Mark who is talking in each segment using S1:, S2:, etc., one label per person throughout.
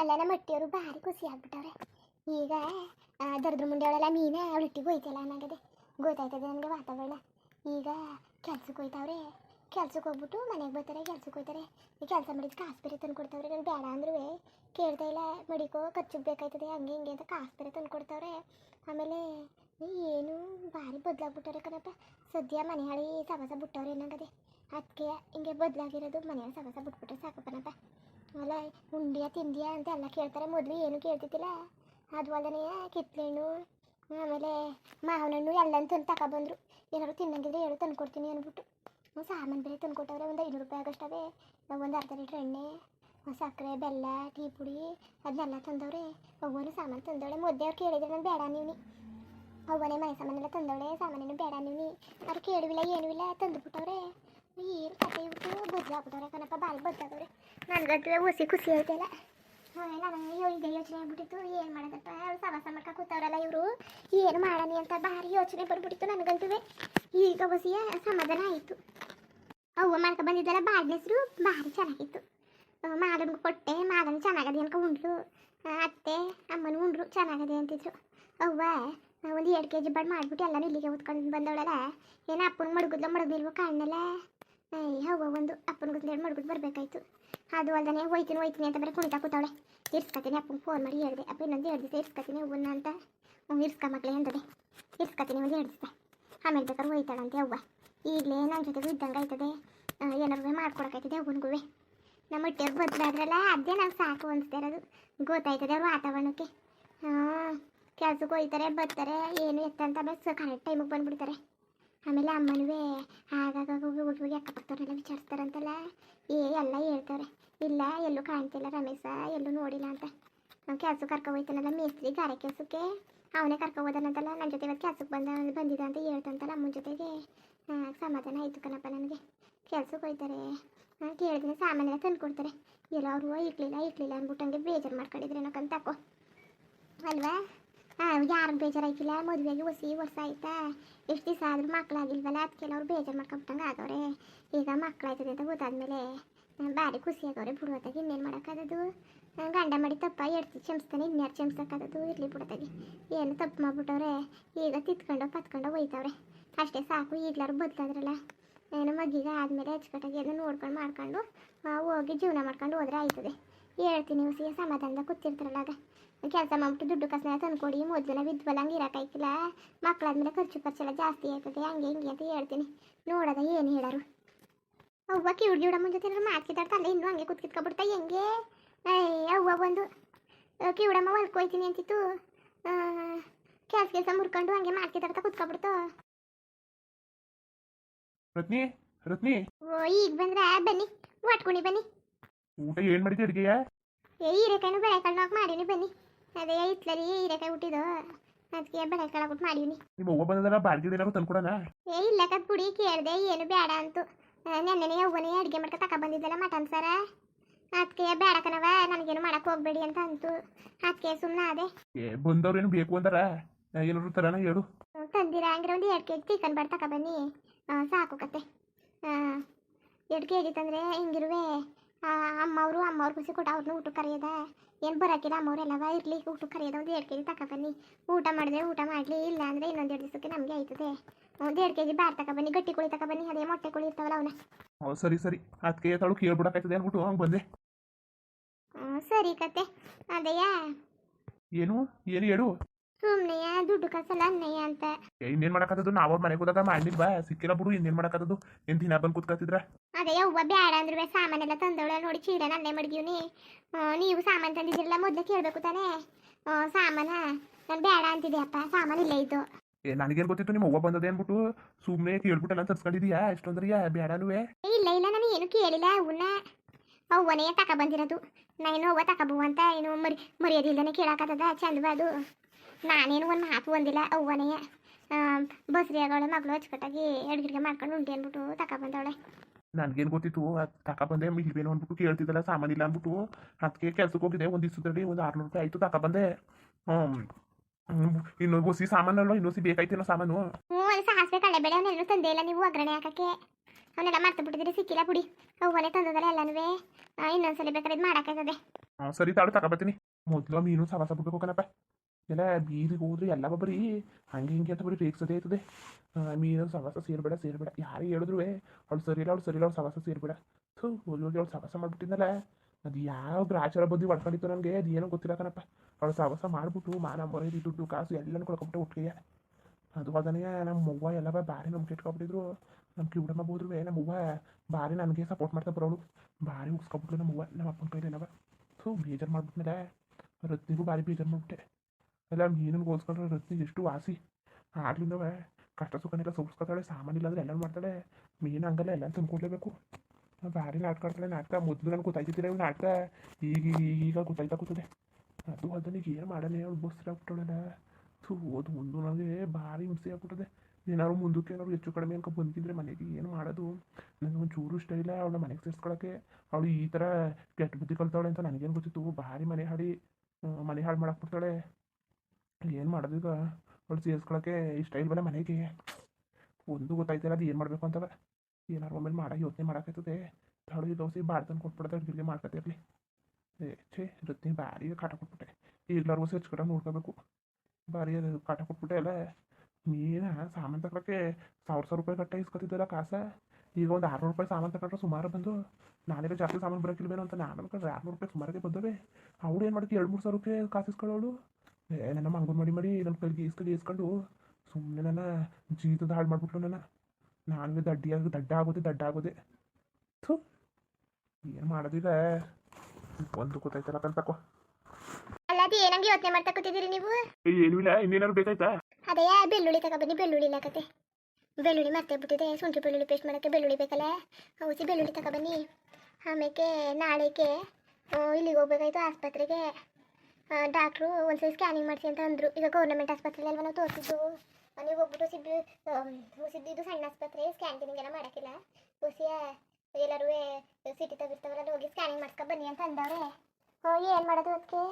S1: ಅಲ್ಲ, ನಮ್ಮ ಅಟ್ಟಿಯವರು ಭಾರಿ ಖುಷಿ ಆಗ್ಬಿಟ್ಟವ್ರೆ. ಈಗ ದರ್ದ್ರ ಮುಂದೆ ಅವಳೆಲ್ಲ ಮೀನೇ ಅವಳು ಇಟ್ಟಿಗೆ ಹೋಯ್ತಲ್ಲ ಅನ್ನಂಗದೆ ಗೊತ್ತಾಯ್ತದೆ ನನಗೆ ವಾತಾವರಣ. ಈಗ ಕೆಲ್ಸಕ್ಕೆ ಹೋಯ್ತಾವ್ರೆ. ಕೆಲ್ಸಕ್ಕೆ ಹೋಗ್ಬಿಟ್ಟು ಮನೆಗೆ ಬರ್ತಾರೆ, ಕೆಲ್ಸಕ್ಕೆ ಹೋಗ್ತಾರೆ ಈ ಕೆಲಸ ಮಾಡಿದ ಕಾಸು ಬೇರೆ ತಂದು ಕೊಡ್ತಾವ್ರೆ. ನಾನು ಬೇಡ ಅಂದ್ರೂ ಕೇಳ್ತಾ ಇಲ್ಲ, ಮಡಿಕೋ ಖರ್ಚಿಗೆ ಬೇಕಾಯ್ತದೆ, ಹಂಗೆ ಹಿಂಗೆ ಅಂತ ಕಾಸು ಬೇರೆ ತಂದು ಕೊಡ್ತಾವ್ರೆ. ಆಮೇಲೆ ಏನು ಭಾರಿ ಬದಲಾಗ್ಬಿಟ್ಟವ್ರೆ ಕಣಪ್ಪ. ಸದ್ಯ ಮನೆ ಹಾಳಿ ಸಬಸ ಬಿಟ್ಟವ್ರೆ ಅನ್ನಂಗದೆ ಅದಕ್ಕೆ ಹಿಂಗೆ ಬದಲಾಗಿರೋದು ಮನೆಯ ಸಬಸ ಬಿಟ್ಬಿಟ್ರೆ ಸಾಕು ಕಣಪ್ಪ. ಅಲ್ಲ, ಉಂಡಿಯ ತಿಂದಿಯ ಅಂತ ಎಲ್ಲ ಕೇಳ್ತಾರೆ. ಮೊದಲು ಏನು ಕೇಳ್ತಿದ್ದಿಲ್ಲ? ಅದು ಅಲ್ಲದೆ ಕಿತ್ಲೇಣ್ಣು, ಆಮೇಲೆ ಮಾವನಣ್ಣು ತಂದು ತಗೊಬಂದ್ರು ಏನಾದ್ರು ತಿನ್ನಂಗಿದ್ರೆ ಹೇಳು, ತಂದು ಕೊಡ್ತೀನಿ ಅಂದ್ಬಿಟ್ಟು. ಸಾಮಾನು ಬೇರೆ ತಂದು ಕೊಟ್ಟವ್ರೆ, ಒಂದು ಐನೂರು ರೂಪಾಯಿ ಆಗಷ್ಟವೇ ಒಂದು ಅರ್ಧ ಲೀಟ್ರ್ ಎಣ್ಣೆ ಸಕ್ಕರೆ, ಬೆಲ್ಲ, ಟೀ ಪುಡಿ ಅದನ್ನೆಲ್ಲ ತಂದವ್ರೆ. ಅವ್ವನು ಸಾಮಾನು ತಂದವಳೆ. ಮೊದಲೇ ಅವ್ರು ಕೇಳಿದ್ರೆ ನಾನು ಬೇಡ ನೀವ್ನಿ. ಅವನೇ ಮನೆ ಸಾಮಾನೆಲ್ಲ ತಂದವಳೆ. ಸಾಮಾನೇನು ಬೇಡ ನೀವ್ನಿ. ಅವ್ರು ಕೇಳುವಿಲ್ಲ, ಏನೂ ಇಲ್ಲ ತಂದುಬಿಟ್ಟವ್ರೆ ಏನು ಕತೆ ಇವತ್ತು ಬದಲಾಗ್ಬಿಟ್ಟವ್ರೆ ಕಣಪ್ಪ ಖುಷಿ ಆಯ್ತಲ್ಲ ನನಗೆ ಈಗ ಯೋಚನೆ ಆಗ್ಬಿಟ್ಟಿತ್ತು, ಏನು ಮಾಡೋದಪ್ಪ, ಅವ್ರು ಸವಾಸ ಮಾಡ್ಕ ಕೂತವ್ರಲ್ಲ ಇವರು. ಏನು ಮಾಡಣಿ ಅಂತ ಭಾರಿ ಯೋಚನೆ ಬರ್ಬಿಟ್ಟಿತ್ತು ನನಗಂತೂ ಈಗ ಹೊಸಿಯ ಸಮಾಧಾನ ಆಯಿತು. ಅವ್ವ ಮಾಡ್ಕೊ ಬಂದಿದ್ದಲ್ಲ ಬಾಡ್ನ ಹೆಸರು ಭಾರಿ ಚೆನ್ನಾಗಿತ್ತು. ಮಾದನ್ಗೆ ಕೊಟ್ಟೆ ಮಾದನ್ ಚೆನ್ನಾಗದೆ ಅನ್ಕೊ ಉಂಡ್ಲು ಅತ್ತೆ, ಅಮ್ಮನ ಉಂಡ್ರು, ಚೆನ್ನಾಗದೆ ಅಂತಿದ್ರು. ಅವ್ವ, ಒಂದು ಎರಡು ಕೆ ಜಿ ಬಾಡ್ ಮಾಡಿಬಿಟ್ಟು ಎಲ್ಲರೂ ಇಲ್ಲಿಗೆ ಹೊತ್ಕೊಂಡು ಬಂದವಳಲ್ಲ. ಏನು ಅಪ್ಪನ ಮಡಗುದ್ಲ ಮಡಗಿಲ್ವೋ ಕಾಣಲ್ಲ ಅವ್ವ, ಒಂದು ಅಪ್ಪನ ಹೇಳಿ ಮಾಡ್ಬಿಟ್ಟು ಬರಬೇಕಾಯ್ತು. ಅದು ಅಲ್ದೇ ಹೋಯ್ತೀನಿ ಹೋಯ್ತೀನಿ ಅಂತ ಬರೀ ಕುಣಿತಾ ಕೂತಾವಳೆ. ಇರ್ಸ್ಕತೀನಿ ಅಪ್ಪನ ಫೋನ್ ಮಾಡಿ ಹೇಳಿದೆ. ಅಪ್ಪ ಇನ್ನೊಂದು ಎರಡು ದಿವಸ ಇರ್ಸ್ಕತೀನಿ ಹೂವನ್ನ ಅಂತ. ಹ್ಞೂ, ಇರ್ಸ್ಕ ಅಂತದೆ ಇರ್ಸ್ಕತೀನಿ ಒಂದು ಎರಡು ದಿವಸ. ಆಮೇಲೆ ಬೇಕಾದ್ರೆ ಹೋಯ್ತಾಳಂತೆ ಅವ್ವ. ಈಗಲೇ ನನ್ನ ಜೊತೆಗೂ ಇದ್ದಂಗೆ ಆಯ್ತದೆ. ಏನಾರು ಮಾಡ್ಕೊಡಕೈತದೆ ಅವ್ವನಿಗೂ ನಮ್ಮ ಹೊಟ್ಟೆಯವ್ರು ಬದಲಾದ್ರಲ್ಲ ಅದೇ ನಂಗೆ ಸಾಕು ಅನಿಸ್ತಾ ಇರೋದು. ಗೊತ್ತಾಯ್ತದೆ ಅವ್ರ ವಾತಾವರಣಕ್ಕೆ. ಹಾಂ ಕೆಲ್ಸಕ್ಕೆ ಹೋಯ್ತಾರೆ, ಬರ್ತಾರೆ, ಏನು ಎತ್ತ ಅಂತ ಬಸ್ ಕರೆಕ್ಟ್ ಟೈಮಿಗೆ ಬಂದ್ಬಿಡ್ತಾರೆ. ಆಮೇಲೆ ಅಮ್ಮನೂ ಆಗಾಗ ಹೋಗಿ ಹೋಗಿ ಹೋಗಿ ವಿಚಾರಿಸ್ತಾರಂತಲ್ಲ. ಏ, ಎಲ್ಲ ಹೇಳ್ತಾರೆ ಇಲ್ಲ, ಎಲ್ಲೂ ಕಾಣ್ತಿಲ್ಲ ರಮೇಶ, ಎಲ್ಲೂ ನೋಡಿಲ್ಲ ಅಂತ. ನಾನು ಕೆಲ್ಸಕ್ಕೆ ಕರ್ಕೊ ಹೋಯ್ತಾನಲ್ಲ ಮೇಸ್ತ್ರಿ ಗಾರೆ ಕೆಲಸಕ್ಕೆ? ಅವನೇ ಕರ್ಕೊ ಹೋದನಂತಲ್ಲ ನನ್ನ ಜೊತೆ ಇವತ್ತು ಕೆಲ್ಸಕ್ಕೆ ಬಂದ ಬಂದಿದ್ದ ಅಂತ ಹೇಳ್ತಂತಲ್ಲ ಅಮ್ಮನ ಜೊತೆಗೆ. ಸಮಾಧಾನ ಆಯಿತು ಕಣಪ್ಪ ನನಗೆ. ಕೆಲ್ಸಕ್ಕೆ ಹೋಯ್ತಾರೆ. ಕೇಳಿದ್ರೆ ಸಾಮಾನ್ಯ ತಂದು ಕೊಡ್ತಾರೆ. ಎಲ್ಲೋ ಅವರು ಇಕ್ಲಿಲ್ಲ ಇಕ್ಲಿಲ್ಲ ಅಂದ್ಬಿಟ್ಟು ಹಂಗೆ ಬೇಜಾರು ಮಾಡ್ಕೊಂಡಿದ್ರೆ ತಕೋ. ಅಲ್ವಾ? ಹಾಂ ಯಾರಿಗೆ ಬೇಜಾರಾಯ್ತಿಲ್ಲ? ಮದುವೆಗೆ ಹೊಸಿ ವರ್ಷ ಆಯ್ತಾ? ಎಷ್ಟು ದಿವಸ ಆದರೂ ಮಕ್ಕಳಾಗಿಲ್ವಲ್ಲ ಅದಕ್ಕೆಲ್ಲ ಅವ್ರು ಬೇಜಾರು ಮಾಡ್ಕೊಂಬಿಟ್ಟಂಗೆ ಆಗವ್ರೆ ಈಗ ಮಕ್ಕಳಾಯ್ತದೆ ಅಂತ ಗೊತ್ತಾದ್ಮೇಲೆ ಮೇಲೆ ಭಾರಿ ಖುಷಿ ಆಗವ್ರೆ ಬಿಡುವತ್ತಾಗ ಇನ್ನೇನು ಮಾಡೋಕ್ಕಾದದು ಗಂಡ ಮಾಡಿ ತಪ್ಪ, ಎಡ್ತಿ ಚಮಸ್ತಾನೆ ಇನ್ಯಾರು ಚಮಸಕ್ಕಾಗದು ಇರ್ಲಿ ಬಿಡತ್ತಾಗಿ ಏನು ತಪ್ಪು ಮಾಡ್ಬಿಟ್ಟವ್ರೆ. ಈಗ ತಿತ್ಕೊಂಡು, ಪತ್ಕೊಂಡು ಒಯ್ತವ್ರೆ. ಅಷ್ಟೇ ಸಾಕು, ಈಗ್ಲಾರು ಬದಲಾದ್ರಲ್ಲ. ಏನು ಮಗ್ಗಿಗೆ ಆದಮೇಲೆ ಅಚ್ಚುಕಟ್ಟಾಗಿ ಎಲ್ಲ ನೋಡ್ಕೊಂಡು ಮಾಡ್ಕೊಂಡು ಹೋಗಿ ಜೀವನ ಮಾಡ್ಕೊಂಡು ಹೋದ್ರೆ ಆಯ್ತದೆ. ಹೇಳ್ತೀನಿ ನೀವು ಸಮಾಧಾನದಾಗ ಕೂತಿರ್ತಾರಲ್ಲ ಆಗ. ಕೆಲಸ ಮಾಡ್ಬಿಟ್ಟು ದುಡ್ಡು ಕಸನ ತಂದ್ಕೊಡಿ ಮೊದಲು ನಾವು ಇದ್ವಲ್ಲ ಹಂಗೆ ಇರೋಕ್ಕಾಯ್ತಿಲ್ಲ ಮಕ್ಕಳಾದ್ಮೇಲೆ ಖರ್ಚು ಖರ್ಚೆಲ್ಲ ಜಾಸ್ತಿ ಆಯ್ತದೆ ಹಂಗೆ ಹಿಂಗೆ ಅಂತ ಹೇಳ್ತೀನಿ. ನೋಡದ ಏನು ಹೇಳರು. ಅವ್ವ ಕಿವುಡ್ ಗಿಡಮ್ಮನ ಜೊತೆ ಏನಾದ್ರು ಮಾತಾಡ್ತಾರಲ್ಲ ಇನ್ನೂ ಹಂಗೆ ಕುತ್ಕಿತ್ಕೊಬಿಡ್ತಾ ಹೆಂಗೆ? ಅವ್ವ ಒಂದು ಕಿವಿಡಮ್ಮ ಹೊಲ್ಕೊಯ್ತೀನಿ ಅಂತಿತ್ತು. ಕೆಲಸ ಕೆಲಸ ಮುರ್ಕೊಂಡು ಹಂಗೆ ಮಾತಾಡ್ತಾ ಕುತ್ಕೊಬಿಡ್ತು.
S2: ರತ್ನಿ ರತ್ನಿ.
S1: ಓ ಈಗ ಬಂದ್ರೆ? ಬನ್ನಿ ಒಟ್ಕೊಣಿ ಬನ್ನಿ.
S2: ಊಟ ಏನ್ ಮಾಡಿದ್ದೆ ಅಡುಗೆಯ
S1: ಏ ಹೀರೆಕಾಯಿನೂ ಬೆಳೆಕಾಳು ಹಾಕಿ ಮಾಡೀನಿ ಬನ್ನಿ. ಅದೇ ಇತ್ಲರಿ ಹೀರೆಕಾಯಿ ಹುಟ್ಟಿದ್ದು ಅದಕ್ಕೆ ಬೆಳೆಕಾಳು ಹಾಕ್ಬಿಟ್ಟು ಮಾಡೀನಿ.
S2: ನಿಮ್ಮ ಅವ್ವ ಬಂದದಲ್ಲ ಬಾಡಿಗೆ ಏನಾದ್ರು ತಂದ್ಕೊಡಣ?
S1: ಏ ಇಲ್ಲ ಕದ್ ಪುಡಿ ಕೇಳ್ದೆ ಏನು ಬೇಡ ಅಂತು. ನೆನ್ನೆನೇ ಅವ್ವನೇ ಅಡುಗೆ ಮಾಡ್ಕೊ ತಕ ಬಂದಿದ್ದಲ್ಲ ಮಟನ್ ಸರ. ಅದಕ್ಕೆ ಬೇಡ ಕಣವ ನನಗೇನು ಮಾಡಕ್ ಹೋಗ್ಬೇಡಿ ಅಂತ ಅಂತು. ಅದಕ್ಕೆ ಸುಮ್ಮನೆ ಅದೇ
S2: ಏ ಏನು ಬೇಕು ಅಂದಾರ? ಏನಾದ್ರು ತರನ ಹೇಳು.
S1: ತಂದಿರ ಹಂಗಿರ ಒಂದು ಎರಡು ಕೆ ಜಿ ಚಿಕನ್ ಬಾಡ್ ತಕ ಬನ್ನಿ. ಸಾಕು ಕತೆ. ಎರಡು ಕೆ ಜಿ ತಂದರೆ ಹಿಂಗಿರುವೆ? ಅಮ್ಮವರು ಅಮ್ಮವ್ರ ಖುಷಿ ಕೊಟ್ಟು ಅವ್ರನ್ನೂ ಊಟ ಕರೆಯದ? ಏನು ಬರೋಕ್ಕಿಲ್ಲ ಅಮ್ಮವ್ರೆಲ್ಲವ ಇರಲಿ ಊಟ ಕರೆಯೋದ ಒಂದು ಎರಡು ಕೆ ಜಿ ತಗೊಬನ್ನಿ ಬನ್ನಿ. ಊಟ ಮಾಡಿದ್ರೆ ಊಟ ಮಾಡಲಿ ಇಲ್ಲ ಅಂದರೆ ಇನ್ನೊಂದು ಎರಡು ದಿವಸಕ್ಕೆ ನಮಗೆ ಆಯ್ತದೆ. ಒಂದು ಎರಡು ಕೆ ಜಿ ಬ್ಯಾಡ್ ತಕ ಬನ್ನಿ ಗಟ್ಟಿ ಕೋಳಿ ತಗೊಬನ್ನಿ ಬನ್ನಿ ಅದೇ ಮೊಟ್ಟೆ ಕೋಳಿ ಇರ್ತಾವಲ್ಲ ಅವನ್ನ
S2: ಓ ಸರಿ ಸರಿ. ಅದಕ್ಕೆ ತಳು ಕೇಳ್ಬಿಡಕ್ಕಾಯ್ತದೆ ಅಂದ್ಬಿಟ್ಟು ಹಂಗೆ ಬಂದೆ.
S1: ಸರಿ ಕತೆ. ಅದೆಯಾ?
S2: ಏನು? ಏನು ಹೇಳು?
S1: ಸುಮ್ಮನೆಯ ದುಡ್ಡು ಕಸಲ್ಲ ಅನ್ನಯ್ಯ ಅಂತ.
S2: ಏ, ಇನ್ನೇನ್ ಮಾಡಕ್ಕಾದದು ನಾವು ಅವ್ರ ಮನೆಗೆ ಹೋದಾಗ ಮಾಡಿಲ್ವಾ ಸಿಕ್ಕಿಲ್ಲ ಬಿಡು ಇನ್ನೇನ್ ಮಾಡಕತ್ತದು ಏನ್ ದಿನ ಬಂದು ಕೂತ್ಕೊತಿದ್ರ
S1: ಅದೇ ಅವ್ವ ಬೇಡ ಅಂದ್ರೆ ಸಾಮಾನೆಲ್ಲ ತಂದವಳ ನೋಡಿ ಚೀಲ ನನ್ನೇ ಮಡಗಿವ್ನಿ. ನೀವು ಸಾಮಾನು ತಂದಿದ್ದೀರಲ್ಲ ಮೊದಲೇ ಕೇಳಬೇಕು ತಾನೇ. ಸಾಮಾನ. ನಾನು ಬೇಡ ಅಂತಿದ್ದೆ ಅಪ್ಪ ಸಾಮಾನು ಇಲ್ಲ ಇತ್ತು
S2: ಏ ನನಗೇನು ಗೊತ್ತಿತ್ತು ನಿಮ್ಮ ಅವ್ವ ಬಂದದೆ ಅಂದ್ಬಿಟ್ಟು ಸುಮ್ಮನೆ ಕೇಳ್ಬಿಟ್ಟಲ್ಲ ತರ್ಸ್ಕೊಂಡಿದ್ಯಾ ಎಷ್ಟೊಂದ್ರಿಯಾ ಬೇಡನುವೆ
S1: ಏ, ಇಲ್ಲ ಇಲ್ಲ ನಾನು ಏನು ಕೇಳಿಲ್ಲ ಅವನ್ನ ಅವ್ವನೇ ತಕ ಬಂದಿರೋದು. ನಾನು ಅವ್ವ ತಕಬು ಅಂತ ಏನು ಮರಿ ಮರ್ಯಾದಿಲ್ದೇ ಕೇಳಾಕತ್ತದ ಚಂದ ಅದು. ನಾನೇನು ಒಂದು ಮಾತು ಒಂದಿಲ್ಲ ಅವ್ವನೇ. ಬಸ್ರಿ ಆಗೋಳೆ ಮಗಳು ಅಚ್ಚುಕಟ್ಟಾಗಿ ಅಡುಗೆ ಮಾಡ್ಕೊಂಡು ಉಂಟು ಅಂದ್ಬಿಟ್ಟು ತಕ ಬಂದವಳೆ.
S2: ನನ್ಗೇನು ಗೊತ್ತಿತ್ತು ಅದ್ ತಕ ಬಂದೆ ಇಲ್ವೇನೋ ಅಂದ್ಬಿಟ್ಟು ಕೇಳ್ತಿದ್ದಲ್ಲ ಸಾಮಾನಿಲ್ಲ ಅಂದ್ಬಿಟ್ಟು ಅದಕ್ಕೆ ಕೆಲ್ಸಕ್ಕೆ ಹೋಗಿದ್ದೆ ಒಂದು ದಿವಸದಲ್ಲಿ ಒಂದು ಆರ್ನೂರು ರೂಪಾಯಿ ಆಯ್ತು ತಕ ಬಂದೆ ಇನ್ನೊಂದು ಹೊಸಿ ಸಾಮಾನಲ್ಲ ಇನ್ನೊಸಿ ಬೇಕಾಯ್ತೇನೋ ಸಾಮಾನು
S1: ಹ್ಞೂ ಅದು ಸಾಸಿವೆ ಕಡಲೆಬೇಳೆ ಅವನ್ನೆಲ್ಲೂ ತಂದೆ ಇಲ್ಲ ನೀವು ಒಗ್ಗರಣೆ ಹಾಕಕ್ಕೆ ಅವನ್ನೆಲ್ಲ ಮರ್ತು ಬಿಟ್ಟಿದ್ರೆ ಸಿಕ್ಕಿಲ್ಲ ಬಿಡಿ ಅವನೇ ತಂದದಲ್ಲ ಎಲ್ಲನೂ ಇನ್ನೊಂದ್ಸಲ ಬೇಕಾದ್ರೆ ಇದು ಮಾಡೋಕ್ಕಾಗದೆ
S2: ಹಾಂ ಸರಿ ತಾಳು ತಗೊಬತ್ತೀನಿ ಮೊದಲು ಮೀನು ಸವಾಸ ಬಿಡ್ಬೇಕು ಕಣಪ್ಪ ಎಲ್ಲ ಬೀದಿಗೆ ಹೋದ್ರೆ ಎಲ್ಲ ಬರೀ ಹಂಗೆ ಹಿಂಗೆ ಅಂತ ಬರೀ ರೇಗ್ಸೋದೇ ಆ, ಮೀನು ಸವಾಸ ಸೇರ್ಬೇಡ ಸೇರ್ಬೇಡ. ಯಾರು ಹೇಳಿದ್ರು ಅವಳು ಸರಿ ಇಲ್ಲ ಅವಳು ಸರಿ ಅವ್ಳು ಸವಾಸ ಸೇರ್ಬೇಡ. ಥೂ ಹೋಗಿ ಹೋಗಿ ಅವಳು ಸವಾಸ ಮಾಡಿಬಿಟ್ಟಿದ್ದಲ್ಲ ಅದು ಯಾವ್ದು ಆಚಾರ ಬುದ್ಧಿ ಹೊಡ್ಕೊಂಡಿತ್ತು ನನಗೆ? ಅದು ಏನೋ ಗೊತ್ತಿಲ್ಲ ಕಣಪ್ಪ. ಅವಳು ಸವಾಸ ಮಾಡ್ಬಿಟ್ಟು ಮಾನ ಮರ್ಯಾದೆ ದುಡ್ಡು ಕಾಸು ಎಲ್ಲನೂ ಕೊಡ್ಕೊಂಬಿಟ್ಟೆ ಒಟ್ಟಿಗೆ. ಅದು ಅದನೇ ನಮ್ಮ ಅವ್ವ ಎಲ್ಲ ಭಾರಿ ನಂಬಿಕೆ ಇಟ್ಕೊಬಿಟ್ಟಿದ್ರು ನಮ್ಮ ಕಿವಿಡಮ್ಮ ಹೋದ್ರು ನಮ್ಮ ಅವ್ವ ಭಾರಿ ನನಗೆ ಸಪೋರ್ಟ್ ಮಾಡ್ತಾ ಬರೋಳು. ಭಾರಿ ಉಗ್ಸ್ಕೊಬಿಟ್ಲು ನಮ್ಮ ಅವ್ವ ನಮ್ಮ ಅಪ್ಪನ ಕೈಲೇನವ. ಥೂ ಬೇಜಾರು ಮಾಡ್ಬಿಟ್ಮೇಲೆ ರತ್ನಿಗೂ ಭಾರಿ ಬೇಜಾರು ಮಾಡ್ಬಿಟ್ಟೆ. ಎಲ್ಲ ಮೀನನ್ನು ಹೋಲ್ಸ್ಕೊಂಡ್ರೆ ರತ್ನಿಗೆ ಎಷ್ಟು ವಾಸಿ. ಆಗ್ಲಿಂದವೇ ಕಷ್ಟ ಸುಖನೆಲ್ಲ ಸಾಮಾನ್ಯ ಇಲ್ಲ ಅಂದ್ರೆ ಎಲ್ಲರೂ ಮಾಡ್ತಾಳೆ. ಮೀನು ಹಂಗಲ್ಲ ಎಲ್ಲ ತಂದ್ಕೊಡ್ಲೇಬೇಕು ಭಾರಿ ನಾಟಕ ಆಡ್ತಾಳೆ, ನಾಟಕ. ಮೊದಲು ನನಗೆ ಗೊತ್ತಾಯ್ತಿದ್ದಿಲ್ಲ ನಾಟಕ. ಈಗ, ಈಗ- ಗೊತ್ತಾಯ್ತಾ ಕೂತದೆ. ಅದು ಅದನಿಗೆ ಏನು ಮಾಡಲ್ಲ ಅವ್ಳು ಬಸ್ರ ಆಗ್ಬಿಟ್ಟವಳಲ್ಲ ಥೂ, ಅದು ಮುಂದೆ ನನಗೆ ಭಾರಿ ಹಿಂಸೆ ಆಗ್ಬಿಟ್ಟದೆ. ಏನಾದ್ರು ಮುಂದಕ್ಕೆ ಏನಾದ್ರು ಹೆಚ್ಚು ಕಡಿಮೆ ಅನ್ಕೊ ಬಂದಿದ್ರೆ ಮನೆಗೆ ಏನು ಮಾಡೋದು? ನನಗೆ ಚೂರು ಇಷ್ಟ ಇಲ್ಲ ಅವಳ ಮನೆಗೆ ಸೇರಿಸ್ಕೊಳಕ್ಕೆ. ಅವಳು ಈ ಥರ ಕೆಟ್ಟ ಬುದ್ಧಿ ಕಲ್ತಾವಳೆ ಅಂತ ನನಗೇನು ಗೊತ್ತಿತ್ತು. ಭಾರಿ ಮನೆ ಹಾಡಿ ಮನೆ ಹಾಳು ಮಾಡಾಕ್ಬಿಡ್ತಾಳೆ ಏನು ಮಾಡೋದು ಈಗ? ಅವಳು ಸೇರಿಸ್ಕೊಳಕ್ಕೆ ಈ ಸ್ಟೈಲ್ ಬಲ್ಲ ಮನೆಗೆ. ಒಂದು ಗೊತ್ತಾಯ್ತಿಲ್ಲ ಅದು ಏನು ಮಾಡಬೇಕು ಅಂತವ. ಏನಾರು ಒಮ್ಮೆ ಮಾಡೋ, ಯೋಚನೆ ಮಾಡೋಕ್ಕಾಯ್ತದೆ ತಾಳು ದೋಸೆ ಬಾಡ್ತಾನೆ ಕೊಟ್ಬಿಡೋದು ಅಡುಗೆ ಮಾಡ್ಕೊತಿರ್ಲಿ ಏ, ಛೇ, ರತ್ನಿ ಭಾರಿ ಕಾಟ ಕೊಟ್ಬಿಟ್ಟೆ. ಈಗ್ಲಾರ್ಗು ಸೇರ್ಸ್ಕೊಡ ನೋಡ್ಕೋಬೇಕು. ಭಾರಿ ಅದು ಕಾಟ ಕೊಟ್ಬಿಟ್ಟೆ ಅಲ್ಲ. ಮೀನ ಸಾಮಾನು ತಗೊಳಕ್ಕೆ ಸಾವಿರ ಸಾವಿರ ರೂಪಾಯಿ ಕಟ್ಟೆ ಇಸ್ಕೊತಿದ್ದಲ್ಲ ಕಾಸ. ಈಗ ಒಂದು ಆರುನೂರು ರೂಪಾಯಿ ಸಾಮಾನು ತಗೊಂಡ್ರೆ ಸುಮಾರು ಬಂದು ನಾನೇ ಜಾಸ್ತಿ ಸಾಮಾನು ಬರೋಕ್ಕಿಲ್ವೇನೋ ಅಂತ ನಾನು ಅನ್ಕೊಂಡ್ರೆ ಆರುನೂರು ರೂಪಾಯಿ ಸುಮಾರಿಗೆ ಬಂದವೆ. ಅವಳು ಏನು ಮಾಡೋಕ್ಕೆ ಎರಡು ಮೂರು ಸಾವಿರ ರೂಪಾಯಿ ಕಾಸು ಇಸ್ಕೊಳ್ಳೋಳು ಏ ನನ್ನ ಮಂಗನ್ ಮಾಡಿ ಮಾಡಿ ನನ್ನ ಕೈಗೆ ಇಸ್ಕೊಂಡು ಇಸ್ಕೊಂಡು ಸುಮ್ಮನೆ ನನ್ನ ಜೀವಿತದ ಹಾಳು ಮಾಡಿಬಿಟ್ಲು ನನ್ನ. ನಾನು ದಡ್ಡಿಯಾಗಿ ದಡ್ಡ ಆಗೋದೆ ದಡ್ಡ ಆಗೋದೆ. ಥು ಏನು ಮಾಡೋದೀಗ ಒಂದು ಗೊತ್ತಾಯ್ತಲ್ಲ ಕಲ್ತಕೋ
S1: ಅಲ್ಲ ಅದು ಏನಂಗೆ ಯೋಚನೆ ಮಾಡ್ತಾ ಕೂತಿದ್ದೀರಿ ನೀವು?
S2: ಏನೂ ಇಲ್ಲ ಇನ್ನೇನಾದ್ರು ಬೇಕಾಯ್ತಾ?
S1: ಅದೇ ಬೆಳ್ಳುಳ್ಳಿ ತಗೊಬನ್ನಿ ಬೆಳ್ಳುಳ್ಳಿ ಇಲ್ಲಕತೆ ಬೆಳ್ಳುಳ್ಳಿ ಮತ್ತೆ ಬಿಟ್ಟಿದೆ ಶುಂಠಿ ಬೆಳ್ಳುಳ್ಳಿ ಪೇಸ್ಟ್ ಮಾಡೋಕ್ಕೆ ಬೆಳ್ಳುಳ್ಳಿ ಬೇಕಲ್ಲ? ಔಸಿ ಬೆಳ್ಳುಳ್ಳಿ ತಗೊಬನ್ನಿ ಆಮೇಲೆ ನಾಳೆಗೆ ಇಲ್ಲಿಗೆ ಹೋಗ್ಬೇಕಾಯ್ತು ಆಸ್ಪತ್ರೆಗೆ. ಡಾಕ್ಟ್ರು ಒಂದ್ಸರಿ ಸ್ಕ್ಯಾನಿಂಗ್ ಮಾಡಿಸಿ ಅಂತ ಅಂದರು. ಈಗ ಗೌರ್ಮೆಂಟ್ ಆಸ್ಪತ್ರೆಯಲ್ಲಿ ನಾವು ತೋರಿಸಿದ್ದು? ನೀವು ಹೋಗ್ಬಿಟ್ಟು ಸಿದ್ದು ಸಿದ್ದಿದ್ದು ಸಣ್ಣ ಆಸ್ಪತ್ರೆ ಸ್ಕ್ಯಾನಿಂಗ್ ಎಲ್ಲ ಮಾಡೋಕ್ಕಿಲ್ಲ. ಹುಸಿಯ ಎಲ್ಲರೂ ಸಿಟಿ ತೆಗಿರ್ತಾವಲ್ಲ ಅಲ್ಲಿ ಹೋಗಿ ಸ್ಕ್ಯಾನಿಂಗ್ ಮಾಡ್ಸ್ಕೊ ಬನ್ನಿ ಅಂತ ಅಂದವ್ರೆ. ಏನು ಮಾಡೋದು ಅದಕ್ಕೆ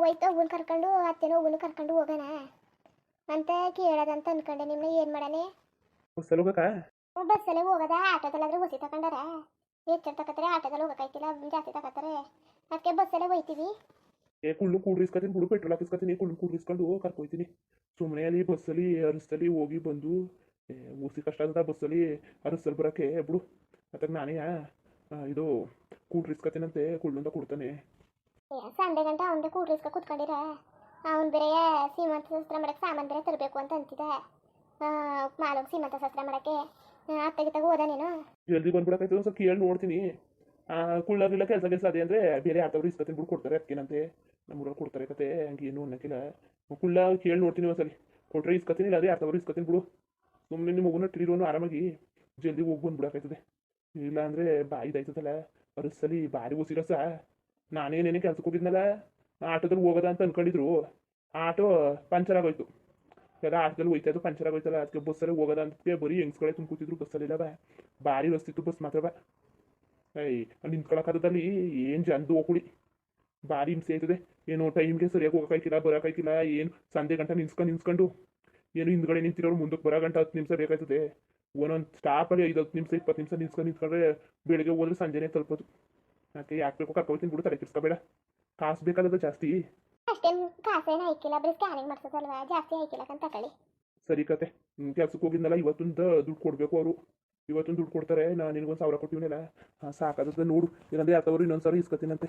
S1: ಹೋಯ್ತು ಅವ್ವನ್ನ ಕರ್ಕೊಂಡು ಅತ್ತೆನೋ ಒಬ್ಬನು ಕರ್ಕೊಂಡು ಹೋಗೋಣ. ಅಂತ ಕೇಳೋದಂತ ಅನ್ಕೊಂಡೆ. ನಿಮ್ಮನ್ನ ಏನು ಮಾಡನೆ
S2: ಬಸ್ಸಲ್ಲಿ ಹೋಗಕ್ಕ?
S1: ಬಸ್ಸಲ್ಲೇ ಹೋಗೋದ? ಆಟೋದಲ್ಲಾದ್ರೆ ಹುಸಿ ತಗೊಂಡಾರ ಹೆಚ್ಚು ತಗೋತಾರೆ ಆಟೋದಲ್ಲಿ ಹೋಗೋಕ್ಕಾಯ್ತಿಲ್ಲ ಜಾಸ್ತಿ ತಗೋತಾರೆ ಅದಕ್ಕೆ ಬಸ್ಸಲ್ಲೇ ಹೋಯ್ತೀವಿ.
S2: ಏ ಕುಳ್ಳು ಕೂಡ್ರು ಇಸ್ಕೊತೀನಿ ಬಿಡು ಪೆಟ್ರೋಲ್ ಹಾಕಿಸ್ಕತೀನಿ ಕುಳ್ಳು ಕೂಡ್ರು ಇಸ್ಕೊಂಡು ಕರ್ಕೊಯ್ತೀನಿ. ಸುಮ್ಮನೆ ಅಲ್ಲಿ ಬಸ್ಸಲ್ಲಿ ಅರಸ್ತಲ್ಲಿ ಹೋಗಿ ಬಂದು ಊಸಿ ಕಷ್ಟ ಆದ ಬಸ್ಸಲ್ಲಿ ಅರಸ್ತಲ್ಲಿ ಬರೋಕ್ಕೆ ಬಿಡು. ಅದಕ್ಕೆ ನಾನೇ ಇದು ಕೂಡ್ರು ಇಸ್ಕೊತೀನಂತೆ ಕುಳ್ಳುಂದ ಕೊಡ್ತಾನೆ.
S1: ಸಂಡೆ ಗಂಟೆ ಅವನಿಗೆ ಕೂಡ್ರಿಸ್ಕೊ ಕೂತ್ಕೊಂಡಿರ? ಅವ್ನು ಬೇರೆ ಸೀಮಂತ ಶಾಸ್ತ್ರ ಮಾಡಕ್ಕೆ ಸಾಮಾನು ಬೇರೆ ತರಬೇಕು ಅಂತ ಅಂತಿದ್ದ. ಮಾಲೋಗಿ ಸೀಮಂತ ಶಾಸ್ತ್ರ ಮಾಡಕ್ಕೆ ಅತ್ತಗಿತ್ತಾಗ ಹೋದ ನೀನು?
S2: ಜಲ್ದಿ ಬಂದ್ಬಿಡಕೈತೆ ಒಂದು ಸ್ವಲ್ಪ ಕೇಳಿ ನೋಡ್ತೀನಿ. ಕುಳ್ಳಾಗಿಲ್ಲ ಕೆಲಸ ಕೆಲಸ ಅದೇ ಅಂದರೆ ಬೇರೆ ಯಾವ್ದಾದ್ರು ಇಸ್ಕತೀನಿ ಬಿಡು ಕೊಡ್ತಾರೆ ಅದಕ್ಕೇನಂತೆ ನಮ್ಮೂರಲ್ಲಿ ಕೊಡ್ತಾರೆ ಕತೆ, ಹಂಗೆ ಏನು ಅನ್ನೋಕ್ಕಿಲ್ಲ. ಕುಳ್ಳ ಕೇಳಿ ನೋಡ್ತೀನಿ ಒಂದ್ಸಲಿ. ಕೊಟ್ರೆ ಇಸ್ಕೊತೀನಿ ಇಲ್ಲ, ಅದೇ ಯಾವ್ದಾದ್ರು ಇಸ್ಕೊತೀನಿ ಬಿಡು. ಸುಮ್ಮನೆ ನಿಮ್ಮ ಮಗುನ ಟ್ರೀರೋನು ಆರಾಮಾಗಿ ಜಲ್ದಿ ಹೋಗಿ ಬಂದ್ಬಿಡಕೈತದೆ ಇಲ್ಲ ಅಂದರೆ ಬಾಯಿ ಇದಾಯ್ತದಲ್ಲ. ಅರಸಲಿ ಭಾರಿ ಉಸಿರಸ ನಾನೇನೇನೇ ಕೆಲ್ಸಕ್ಕೆ ಹೋಗಿದ್ನಲ್ಲ. ಆಟೋದಲ್ಲಿ ಹೋಗೋದ ಅಂತ ಅನ್ಕೊಂಡಿದ್ರು. ಆಟೋ ಪಂಚರ್ ಆಗೋಯ್ತು. ಎಲ್ಲ ಆಟೋದಲ್ಲಿ ಹೋಯ್ತಾ ಪಂಚರ್ ಆಗೋಯ್ತಲ್ಲ. ಅದಕ್ಕೆ ಬಸ್ಸಲ್ಲಿ ಹೋಗೋದ ಅಂತ ಬರೀ ಹೆಂಗ್ಸ್ಗಳೇ ತುಂಬ ಕೂತಿದ್ರು ಬಸ್ಸಲ್ಲಿಲ್ಲ ಬಾ. ಭಾರಿ ರಸ್ತಿತ್ತು ಬಸ್ ಮಾತ್ರ ಬಾ. ಅಲ್ಲಿ ನಿಂತ್ಕೊಳಕದಲ್ಲಿ ಏನು ಜಂದು ಹೋಗುಳಿ ಭಾರಿ ಹಿಂಸೆ ಆಯ್ತದೆ ಏನು ಟೈಮ್ಗೆ ಸರಿಯಾಗಿ ಹೋಗೋಕ್ಕಾಯ್ತಿಲ್ಲ ಬರೋಕ್ಕಾಯ್ತಿಲ್ಲ ಏನು ಸಂಜೆ ಗಂಟ ನಿನ್ಸ್ಕೊಂಡು ನಿನ್ಸ್ಕೊಂಡು ಏನು ಹಿಂದ್ಗಡೆ ನಿಂತಿರೋರು ಮುಂದಕ್ಕೆ ಬರೋ ಗಂಟ ಹತ್ತು ನಿಮಿಷ ಬೇಕಾಯ್ತದೆ. ಒಂದೊಂದು ಸ್ಟಾಪಲ್ಲಿ ಐದು ಹತ್ತು ನಿಮಿಷ ಇಪ್ಪತ್ತು ನಿಮಿಷ ನಿಂತ್ಕೊಂಡು ನಿಂತ್ಕೊಂಡ್ರೆ ಬೆಳಿಗ್ಗೆ ಹೋದ್ರೆ ಸಂಜೆನೇ ತಲುಪೋದು. ಯಾಕೆ ಯಾಕೆ ಬೇಕು ಕರ್ಕೊಳ್ತೀನಿ ಬಿಡು ತಲೆ ತಿರ್ಸ್ಕೋಬೇಡ ಕಾಸು ಬೇಕಾದದ ಜಾಸ್ತಿ.
S1: ಅಷ್ಟೇನು ಕಾಸೇನು ಹಾಕಿಲ್ಲ ಬರೀ ಸ್ಕ್ಯಾನಿಂಗ್ ಮಾಡ್ಸೋದಲ್ವಾ? ಜಾಸ್ತಿ ಹಾಕಿಲ್ಲ ಅಂತ ತಗೊಳ್ಳಿ
S2: ಸರಿ ಕತೆ ಕೆಲ್ಸಕ್ಕೆ ಹೋಗಿದ್ನಲ್ಲ ಇವತ್ತೊಂದು ದುಡ್ಡು ಕೊಡಬೇಕು ಅವರು. ಇವತ್ತೊಂದು ದುಡ್ಡು ಕೊಡ್ತಾರೆ ನಾನು ನಿನಗೊಂದು ಸಾವಿರ ಕೊಟ್ಟಿವನಲ್ಲ ಸಾಕಾದದ ನೋಡು ಇಲ್ಲಂದ್ರೆ ಯಾವ್ದವ್ರು ಇನ್ನೊಂದು ಸಾವಿರ ಇಸ್ಕೊತೀನಂತೆ.